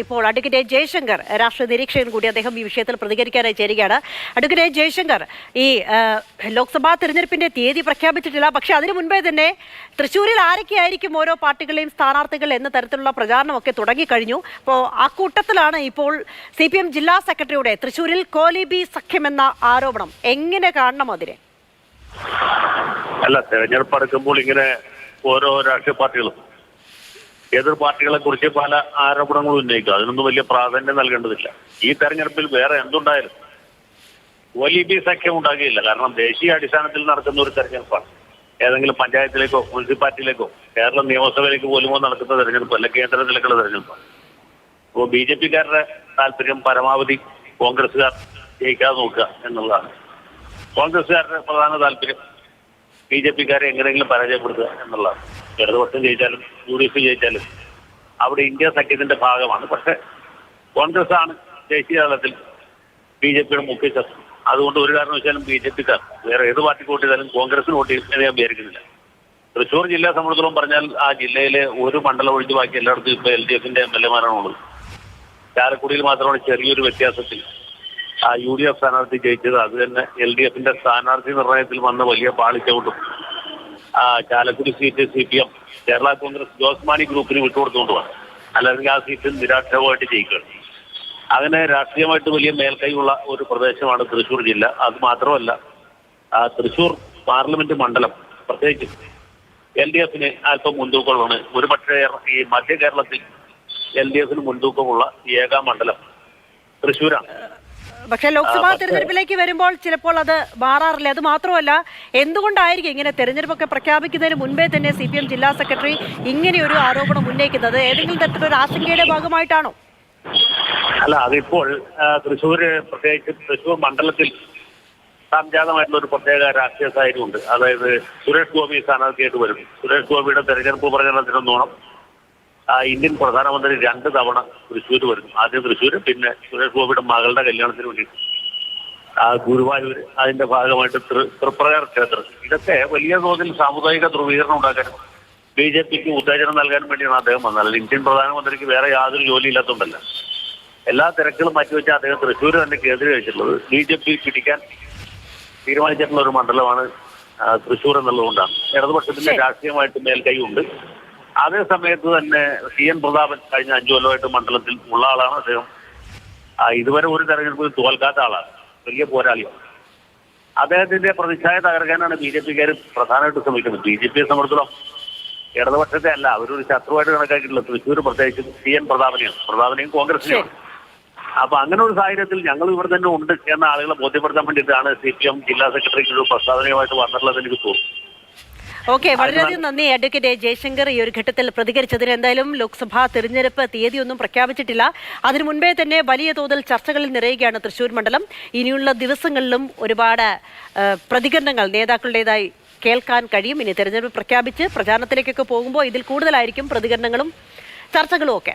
ഇപ്പോൾ അഡ്വക്കേറ്റ് ജയശങ്കർ രാഷ്ട്രീയ നിരീക്ഷകൻ കൂടി അദ്ദേഹം ഈ വിഷയത്തിൽ പ്രതികരിക്കാനായി ചേരുകയാണ്. അഡ്വക്കേറ്റ് ജയശങ്കർ ഈ ലോക്സഭാ തെരഞ്ഞെടുപ്പിന്റെ തീയതി പ്രഖ്യാപിച്ചിട്ടില്ല. പക്ഷെ അതിനു മുൻപേ തന്നെ തൃശ്ശൂരിൽ ആരൊക്കെയായിരിക്കും ഓരോ പാർട്ടികളെയും സ്ഥാനാർത്ഥികൾ എന്ന തരത്തിലുള്ള പ്രചാരണമൊക്കെ തുടങ്ങിക്കഴിഞ്ഞു. അപ്പോൾ ആ കൂട്ടത്തിലാണ് ഇപ്പോൾ സി പി എം ജില്ലാ സെക്രട്ടറിയുടെ തൃശ്ശൂരിൽ കോലിബി സഖ്യമെന്ന ആരോപണം എങ്ങനെ കാണണം അതിനെ? അല്ല തെരഞ്ഞെടുപ്പ് അടുക്കുമ്പോൾ ഇങ്ങനെ ഓരോ രാഷ്ട്രീയ പാർട്ടികളും എതിർ പാർട്ടികളെ കുറിച്ച് പല ആരോപണങ്ങളും ഉന്നയിക്കും. അതിനൊന്നും വലിയ പ്രാധാന്യം നൽകേണ്ടതില്ല. ഈ തെരഞ്ഞെടുപ്പിൽ വേറെ എന്തുണ്ടായാലും വലിയ സഖ്യം ഉണ്ടാകുകയില്ല. കാരണം ദേശീയ അടിസ്ഥാനത്തിൽ നടക്കുന്ന ഒരു തെരഞ്ഞെടുപ്പാണ്. ഏതെങ്കിലും പഞ്ചായത്തിലേക്കോ മുനിസിപ്പാലിറ്റിയിലേക്കോ കേരള നിയമസഭയിലേക്ക് പോലുമോ നടക്കുന്ന തെരഞ്ഞെടുപ്പ് അല്ല കേന്ദ്രത്തിലേക്കുള്ള തെരഞ്ഞെടുപ്പാണ്. അപ്പോൾ ബി ജെ പിക്കാരുടെ താല്പര്യം പരമാവധി കോൺഗ്രസ്സുകാർ ജയിക്കാതെ നോക്കുക എന്നുള്ളതാണ്. കോൺഗ്രസ്സുകാരുടെ പ്രധാന താല്പര്യം ബി ജെ പിക്കാരെ എങ്ങനെയെങ്കിലും പരാജയപ്പെടുത്തുക എന്നുള്ളതാണ്. ഇടതുപക്ഷം ജയിച്ചാലും യു ഡി എഫ് ജയിച്ചാലും അവിടെ ഇന്ത്യ സഖ്യത്തിന്റെ ഭാഗമാണ്. പക്ഷെ കോൺഗ്രസ് ആണ് ദേശീയ തലത്തിൽ ബി ജെ പിയുടെ മുഖ്യ ശത്രു. അതുകൊണ്ട് ഒരു കാരണവശാലും ബി ജെ പിക്കാർ വേറെ ഏത് പാർട്ടിക്ക് വോട്ട് ചെയ്താലും കോൺഗ്രസിന് വോട്ട് ചെയ്യുന്നത് ഞാൻ വിചാരിക്കുന്നില്ല. തൃശ്ശൂർ ജില്ലാ സംബന്ധിച്ചിടത്തോളം പറഞ്ഞാൽ ആ ജില്ലയിലെ ഒരു മണ്ഡലം ഒഴിച്ച് ബാക്കി എല്ലായിടത്തും ഇപ്പോൾ എൽ ഡി എഫിന്റെ എം എൽ എമാരാണുള്ളത് ചാലക്കുടിയിൽ മാത്രമാണ് ചെറിയൊരു വ്യത്യാസത്തിൽ ആ യു ഡി എഫ് സ്ഥാനാർത്ഥി ജയിച്ചത്. അത് തന്നെ എൽ ഡി എഫിന്റെ സ്ഥാനാർത്ഥി നിർണയത്തിൽ വന്ന വലിയ പാളിച്ചവിട്ടും. ആ Chalakudy seat C P M Kerala Congress ജോസ്മാനി ഗ്രൂപ്പിന് ഗ്രൂപ്പിന് വന്നു. അല്ലെങ്കിൽ ആ സീറ്റ് നിരാക്ഷേപമായിട്ട് ജയിക്കുകയാണ്. അങ്ങനെ രാഷ്ട്രീയമായിട്ട് വലിയ മേൽക്കൈയുള്ള ഒരു പ്രദേശമാണ് തൃശ്ശൂർ ജില്ല. അത് മാത്രമല്ല ആ തൃശ്ശൂർ പാർലമെന്റ് മണ്ഡലം പ്രത്യേകിച്ച് എൽ ഡി എഫിന് അല്പം മുൻതൂക്കമാണ് ഒരു പക്ഷേ ഈ മധ്യ കേരളത്തിൽ എൽ ഡി എഫിന് മുൻതൂക്കമുള്ള ഏക മണ്ഡലം തൃശ്ശൂരാണ്. പക്ഷേ ലോക്സഭാ തെരഞ്ഞെടുപ്പിലേക്ക് വരുമ്പോൾ ചിലപ്പോൾ അത് മാറാറില്ല. അത് മാത്രമല്ല എന്തുകൊണ്ടായിരിക്കും ഇങ്ങനെ തെരഞ്ഞെടുപ്പൊക്കെ പ്രഖ്യാപിക്കുന്നതിന് മുൻപേ തന്നെ സി പി എം ജില്ലാ സെക്രട്ടറി ഇങ്ങനെ ഒരു ആരോപണം ഉന്നയിക്കുന്നത്? ഏതെങ്കിലും തരത്തിലൊരു ആശങ്കയുടെ ഭാഗമായിട്ടാണോ? അല്ല അതിപ്പോൾ തൃശ്ശൂർ തൃശ്ശൂര് പ്രത്യേകിച്ച് തൃശ്ശൂർ മണ്ഡലത്തിൽ സംജാതമായിട്ടുള്ള ഒരു പ്രത്യേക രാഷ്ട്രീയ സാഹചര്യമുണ്ട്. അതായത് സുരേഷ് ഗോപി സ്ഥാനാർത്ഥിയായിട്ട് വരും. സുരേഷ് ഗോപിയുടെ തെരഞ്ഞെടുപ്പ് പ്രചരണത്തിനൊന്നോണം ഇന്ത്യൻ പ്രധാനമന്ത്രി രണ്ട് തവണ തൃശ്ശൂർ വരുന്നു. ആദ്യം തൃശ്ശൂർ പിന്നെ സുരേഷ് ഗോപിയുടെ മകളുടെ കല്യാണത്തിന് വേണ്ടി ആ ഗുരുവായൂർ അതിന്റെ ഭാഗമായിട്ട് തൃപ്രയാർ ക്ഷേത്രം. ഇതൊക്കെ വലിയ തോതിൽ സാമുദായിക ധ്രുവീകരണം ഉണ്ടാക്കാനും ബി ജെ പിക്ക് ഉത്തേജനം നൽകാനും വേണ്ടിയാണ് അദ്ദേഹം വന്നത്. അല്ലെങ്കിൽ ഇന്ത്യൻ പ്രധാനമന്ത്രിക്ക് വേറെ യാതൊരു ജോലി ഇല്ലാത്തതുകൊണ്ടല്ല എല്ലാ തിരക്കുകളും മാറ്റിവെച്ച് അദ്ദേഹം തൃശ്ശൂർ തന്നെ കേന്ദ്രീകരിച്ചിട്ടുള്ളത് ബി ജെ പി പിടിക്കാൻ തീരുമാനിച്ചിട്ടുള്ള ഒരു മണ്ഡലമാണ് തൃശ്ശൂർ എന്നുള്ളതുകൊണ്ടാണ്. ഇടതുപക്ഷത്തിന്റെ രാഷ്ട്രീയമായിട്ട് മേൽക്കൈ മേൽക്കൈയുണ്ട്. അതേ സമയത്ത് തന്നെ സി എൻ പ്രതാപൻ കഴിഞ്ഞ അഞ്ചു കൊല്ലമായിട്ട് മണ്ഡലത്തിൽ ഉള്ള ആളാണ് അദ്ദേഹം. ഇതുവരെ ഒരു തെരഞ്ഞെടുപ്പിൽ തോൽക്കാത്ത ആളാണ്. വലിയ പോരാളിയാണ്. അദ്ദേഹത്തിന്റെ പ്രതിച്ഛായ തകർക്കാനാണ് ബി ജെ പിക്കാർ പ്രധാനമായിട്ട് ശ്രമിക്കുന്നത്. ബി ജെ പിയെ സംബന്ധിച്ചിടത്തോളം ഇടതുപക്ഷത്തെ അല്ല അവരൊരു ശത്രുവായിട്ട് കണക്കാക്കിയിട്ടുള്ള തൃശ്ശൂർ പ്രത്യേകിച്ച് സി എൻ പ്രതാപനെയാണ്. പ്രതാപനെയും കോൺഗ്രസിനെയാണ് അപ്പൊ അങ്ങനെ ഒരു സാഹചര്യത്തിൽ ഞങ്ങൾ ഇവിടെ തന്നെ ഉണ്ട് എന്ന ആളുകളെ ബോധ്യപ്പെടുത്താൻ വേണ്ടിയിട്ടാണ് സി പി എം ജില്ലാ സെക്രട്ടറിക്ക് ഒരു പ്രസ്താവനയുമായിട്ട് വന്നിട്ടുള്ളത് എനിക്ക് തോന്നുന്നു. ഓക്കെ വളരെയധികം നന്ദി അഡ്വക്കേറ്റ് എ. ജയശങ്കർ ഈ ഒരു ഘട്ടത്തിൽ പ്രതികരിച്ചതിന് എന്തായാലും ലോക്സഭാ തെരഞ്ഞെടുപ്പ് തീയതിയൊന്നും പ്രഖ്യാപിച്ചിട്ടില്ല. അതിനു മുൻപേ തന്നെ വലിയ തോതിൽ ചർച്ചകളിൽ നിറയുകയാണ് തൃശൂർ മണ്ഡലം. ഇനിയുള്ള ദിവസങ്ങളിലും ഒരുപാട് പ്രതികരണങ്ങൾ നേതാക്കളുടേതായി കേൾക്കാൻ കഴിയും. ഇനി തെരഞ്ഞെടുപ്പ് പ്രഖ്യാപിച്ച് പ്രചാരണത്തിലേക്കൊക്കെ പോകുമ്പോൾ ഇതിൽ കൂടുതലായിരിക്കും പ്രതികരണങ്ങളും ചർച്ചകളും ഒക്കെ.